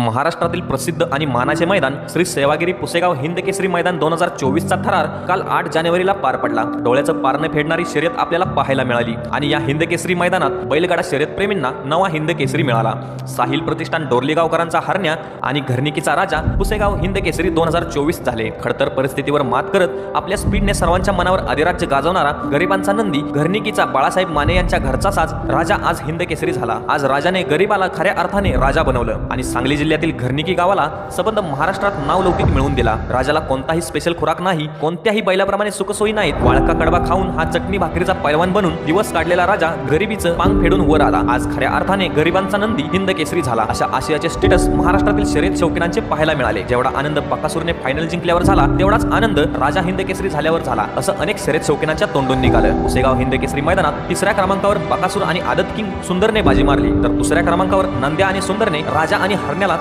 महाराष्ट्रातील प्रसिद्ध आणि मानाचे मैदान श्री सेवागिरी पुसेगाव हिंद केसरी मैदान दोन हजार चोवीसचा थरार काल आठ जानेवारीला पार पडला. डोळ्याचं पारणे फेडणारी शर्यत आपल्याला पाहायला मिळाली आणि या हिंद केसरी मैदानात बैलगाडा शर्यत प्रेमींना नवा हिंद केसरी मिळाला. साहिल प्रतिष्ठान डोरलीगावकरांचा हरण्या आणि घरनिकीचा राजा पुसेगाव हिंद केसरी दोन हजार चोवीस झाले. खडतर परिस्थितीवर मात करत आपल्या स्पीडने सर्वांच्या मनावर अधिराज्य गाजवणारा गरिबांचा नंदी घरनिकीचा बाळासाहेब माने यांच्या घरचा साज राजा आज हिंद केसरी झाला. आज राजाने गरीबाला खऱ्या अर्थाने राजा बनवलं आणि सांगली जिल्ह्यातील घरनिकी गावाला सबंध महाराष्ट्रात नावलौकिक मिळवून दिला. राजाला कोणताही स्पेशल खुराक नाही कोणत्याही बैलाप्रमाणे सुखसोयी नाहीत. वाळका कडबा खाऊन हा चटणी भाकरीचा पैलवान बनून दिवस काढलेला राजा गरिबीचं पांग फेडून वर आला. आज खऱ्या अर्थाने गरिबांचा नंदी हिंद केसरी झाला. अशा आशियाचे स्टेटस महाराष्ट्रातील शर्यत शौकीनांचे पाहायला मिळाले. जेवढा आनंद बकासूरने फायनल जिंकल्यावर झाला तेवढाच आनंद राजा हिंद केसरी झाल्यावर झाला. असं अनेक शर्यत शौकीनांच्या तोंडून निघालं. उसेगाव हिंद केसरी मैदानात तिसऱ्या क्रमांकावर बकासूर आणि आदत किंग सुंदरने बाजी मारली. तर दुसऱ्या क्रमांकावर नंद्या आणि सुंदरने राजा आणि हरण्याला